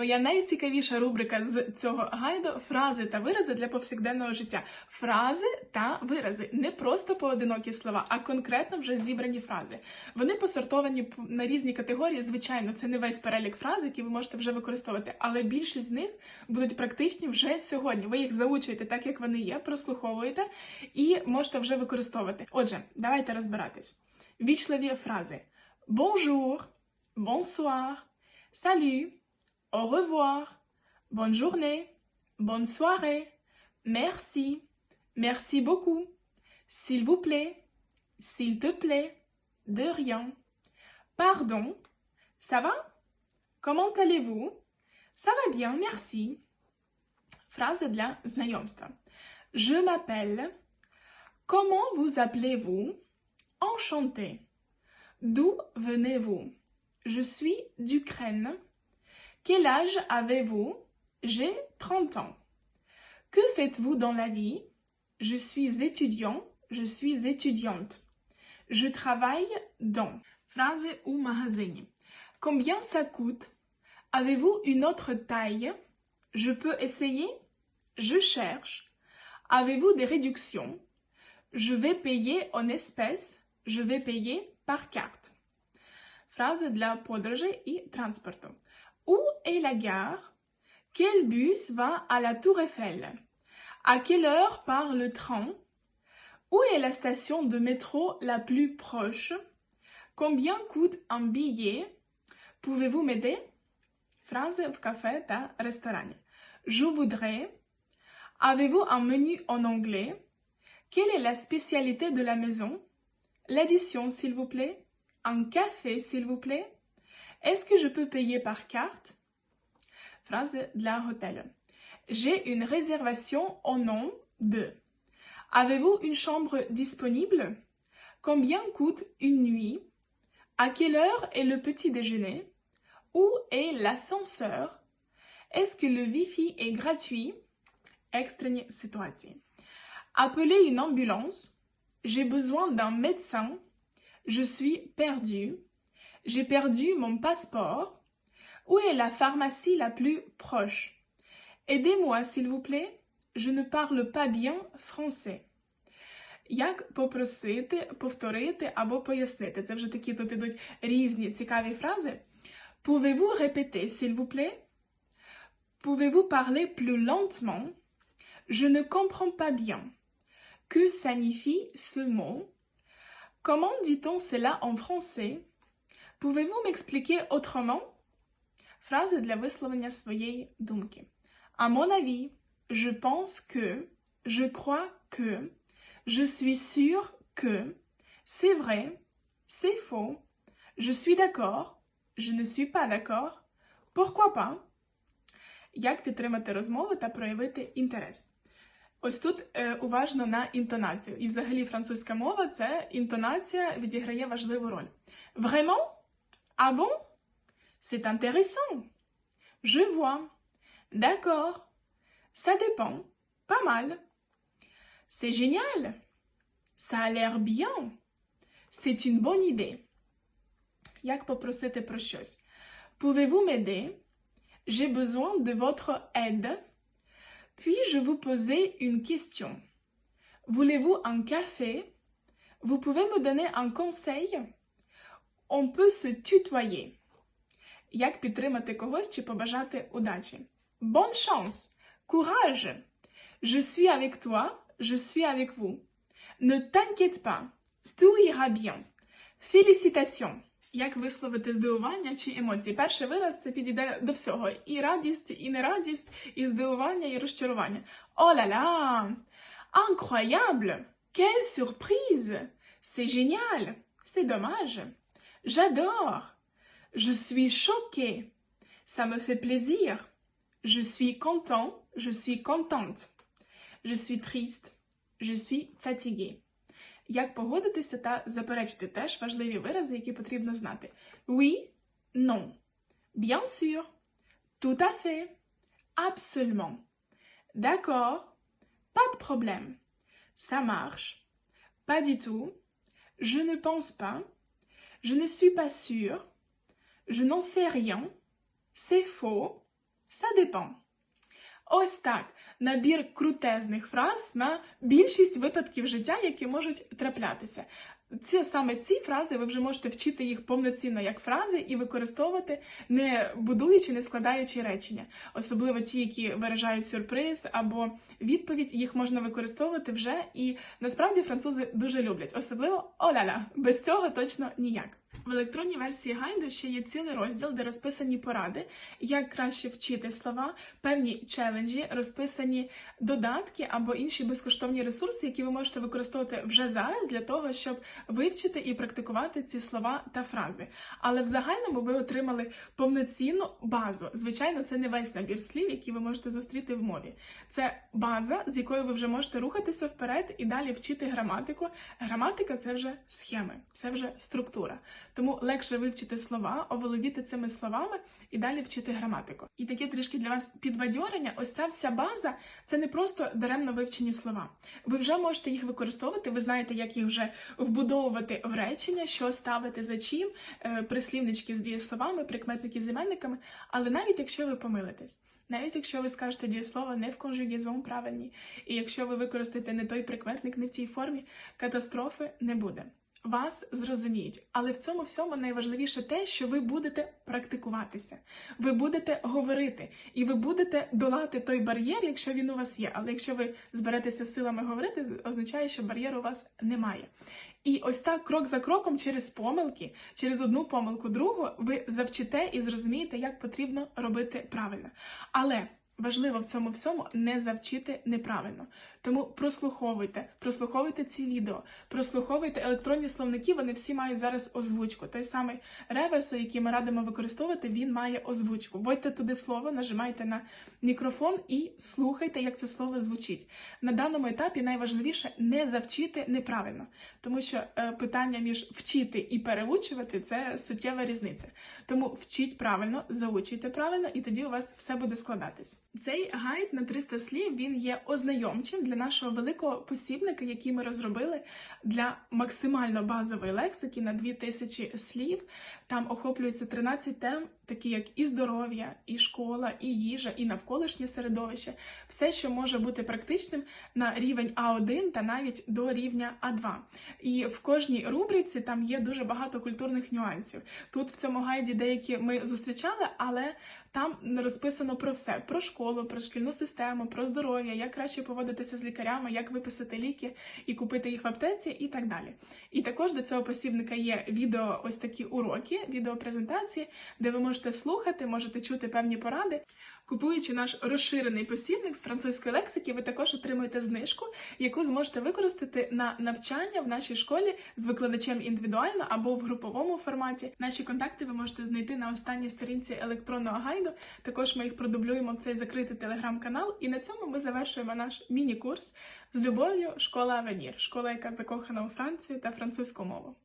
Моя найцікавіша рубрика з цього гайду фрази та вирази для повсякденного життя. Фрази та вирази не просто поодинокі слова, а конкретно вже зібрані фрази. Вони посортовані на різні категорії. Звичайно, це не весь перелік фраз, які ви можете вже використовувати, але більшість з них будуть практичні вже сьогодні. Ви їх заучуєте так, як вони є, прослуховуєте і можете вже використовувати. Отже, давайте розбиратись. Вічливі фрази: Bonjour, bonsoir, salut, au revoir, bonne journée, bonne soirée, merci, merci beaucoup, s'il vous plaît, s'il te plaît, de rien, pardon, ça va Comment allez-vous Ça va bien, merci. Phrase для знайомства. Je m'appelle. Comment vous appelez-vous Enchanté. D'où venez-vous Je suis d'Ukraine. Quel âge avez-vous J'ai 30 ans. Que faites-vous dans la vie Je suis étudiant, je suis étudiante. Je travaille dans. Phrase ou magazine. Combien ça coûte Avez-vous une autre taille Je peux essayer Je cherche. Avez-vous des réductions Je vais payer en espèces. Je vais payer par carte. Phrase для подорожей і транспорту. Où est la gare Quel bus va à la Tour Eiffel À quelle heure part le train Où est la station de métro la plus proche Combien coûte un billet Pouvez-vous m'aider Phrase в кафе та ресторані. Je voudrais. Avez-vous un menu en anglais Quelle est la spécialité de la maison L'addition, s'il vous plaît Un café, s'il vous plaît Est-ce que je peux payer par carte? Phrase. J'ai une réservation au nom de. Avez-vous une chambre disponible? Combien coûte une nuit? À quelle heure est le petit déjeuner? Où est l'ascenseur? Est-ce que le wifi est gratuit? Extraigne situation. Appelez une ambulance. J'ai besoin d'un médecin. Je suis perdue. J'ai perdu mon passeport. Où est la pharmacie la plus proche Aidez-moi, s'il vous plaît. Je ne parle pas bien français. Як попросити, повторити або пояснити? Це вже такі тут ідуть різні цікаві фрази. Pouvez-vous répéter, s'il vous plaît Pouvez-vous parler plus lentement Je ne comprends pas bien. Que signifie ce mot Comment dit-on cela en français Pouvez-vous m'expliquer Фрази для висловлення своєї думки. À mon avis, je pense que, je crois que, je suis sûr que, c'est vrai, c'est faux, je suis d'accord, je ne suis pas d'accord, pourquoi pas Як підтримати розмови та проявити інтерес? Ось тут е, уважно на інтонацію. І взагалі французька мова це інтонація відіграє важливу роль. Vraiment? Ah bon? C'est intéressant. Je vois. D'accord. Ça dépend. Pas mal. C'est génial. Ça a l'air bien. C'est une bonne idée. Як попросити про щось? Pouvez-vous m'aider? J'ai besoin de votre aide. Puis-je vous poser une question? Voulez-vous un café? Vous pouvez me donner un conseil? On peut se tutoyer. Як підтримати когось чи побажати удачі? Bonne chance! Courage! Je suis avec toi, je suis avec vous. Ne t'inquiète pas, tout ira bien. Félicitations! Як висловити здивування чи емоції? Перший вираз це підійде до всього: і радість, і нерадість, і здивування, і розчарування. О ля ля! Incroyable! Quelle surprise! C'est génial! C'est dommage! J'adore! Je suis choquée! Ça me fait plaisir! Je suis content, je suis contente. Je suis triste. Je suis fatiguée. Як погодитися та заперечити теж важливі вирази, які потрібно знати. Oui, non. Bien sûr. Tout à fait. Absolument. D'accord. Pas de problème. Ça marche. Pas du tout. Je ne pense pas. Je ne suis pas sûre. Je n'en sais rien. C'est faux. Ça dépend. Ось так. Набір крутезних фраз на більшість випадків життя, які можуть траплятися. Це саме ці фрази ви вже можете вчити їх повноцінно як фрази і використовувати, не будуючи, не складаючи речення. Особливо ті, які виражають сюрприз або відповідь, їх можна використовувати вже. І насправді французи дуже люблять, особливо оля-ля. Без цього точно ніяк. В електронній версії гайду ще є цілий розділ, де розписані поради, як краще вчити слова, певні челенджі, розписані додатки або інші безкоштовні ресурси, які ви можете використовувати вже зараз для того, щоб вивчити і практикувати ці слова та фрази. Але в загальному ви отримали повноцінну базу. Звичайно, це не весь набір слів, які ви можете зустріти в мові. Це база, з якою ви вже можете рухатися вперед і далі вчити граматику. Граматика це вже схеми, це вже структура. Тому легше вивчити слова, оволодіти цими словами і далі вчити граматику. І таке трішки для вас підбадьорення. Ось ця вся база це не просто даремно вивчені слова. Ви вже можете їх використовувати. Ви знаєте, як їх вже вбудовувати в речення, що ставити за чим, е, прислівнички з дієсловами, прикметники з іменниками. Але навіть якщо ви помилитесь. Навіть якщо ви скажете дієслово не в конжугізон правильні, і якщо ви використаєте не той прикметник, не в цій формі, катастрофи не буде. Вас зрозуміють, але в цьому всьому найважливіше те, що ви будете практикуватися, ви будете говорити, і ви будете долати той бар'єр, якщо він у вас є. Але якщо ви зберетеся силами говорити, означає, що бар'єру у вас немає. І ось так, крок за кроком, через помилки, через одну помилку, другу, ви завчите і зрозумієте, як потрібно робити правильно. Але Важливо в цьому всьому не завчити неправильно. Тому прослуховуйте, прослуховуйте ці відео, прослуховуйте електронні словники, вони всі мають зараз озвучку. Той самий реверсо, який ми радимо використовувати, він має озвучку. Вводьте туди слово, нажимайте на мікрофон і слухайте, як це слово звучить. На даному етапі найважливіше не завчити неправильно, тому що е, питання між вчити і переучувати це суттєва різниця. Тому вчіть правильно, заучуйте правильно, і тоді у вас все буде складатись. Цей гайд на 300 слів він є ознайомчим для нашого великого посібника, який ми розробили для максимально базової лексики на 2000 слів. Там охоплюється 13 тем, такі як і здоров'я, і школа, і їжа, і навколишнє середовище, все, що може бути практичним на рівень А1 та навіть до рівня А2. І в кожній рубриці там є дуже багато культурних нюансів. Тут в цьому гайді деякі ми зустрічали, але там розписано про все: про школу, про шкільну систему, про здоров'я, як краще поводитися з лікарями, як виписати ліки і купити їх в аптеці, і так далі. І також до цього посібника є відео, ось такі уроки, відеопрезентації, де ви можете слухати, можете чути певні поради. Купуючи наш розширений посібник з французької лексики, ви також отримуєте знижку, яку зможете використати на навчання в нашій школі з викладачем індивідуально або в груповому форматі. Наші контакти ви можете знайти на останній сторінці електронного гайду. Також ми їх продублюємо в цей закритий телеграм-канал. І на цьому ми завершуємо наш міні-курс з любов'ю школа Авенір, школа, яка закохана у Францію та французьку мову.